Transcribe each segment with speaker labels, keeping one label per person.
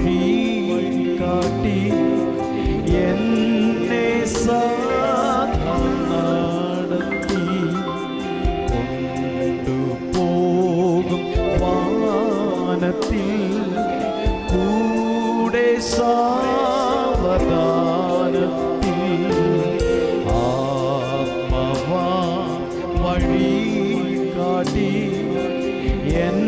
Speaker 1: വഴി കാട്ടി എന്നെ സദാ നടത്തി കൊണ്ടുപോകും വാനത്തിൽ കൂടെ സാവധാനത്തിൽ ആത്മവാ വഴി കാട്ടി എന്നെ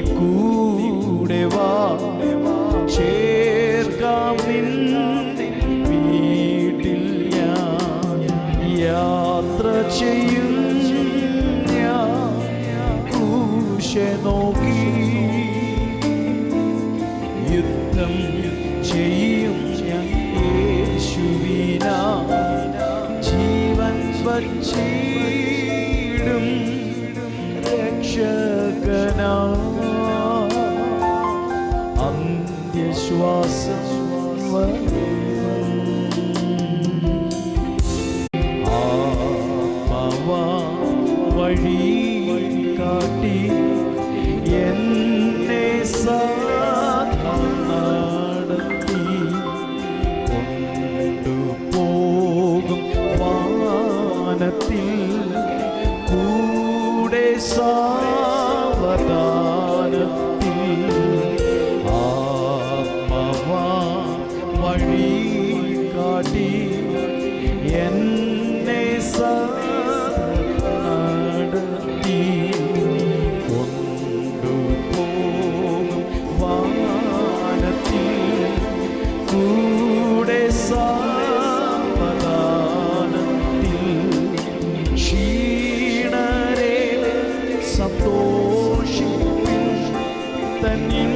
Speaker 1: കൂടെ വാ. ചേർക്കാമിന്നെ വീട്ടിൽ ഞാൻ യാത്ര ചെയ്യും ഞാൻ നോക്കി. യുദ്ധം ചെയ്യും ഞാൻ യേശുവിന. ജീവൻ വച്ചിടും രക്ഷകനാ വരും ആത്മാവാ വഴി കാട്ടി എന്നെ നടത്തി കൊണ്ടുപോകും വാനത്തിൽ കൂടെ കൂടെ സാവധാനത്തിൽ ക്ഷീണരെ സന്തോഷിപ്പിൽ തന്നിൽ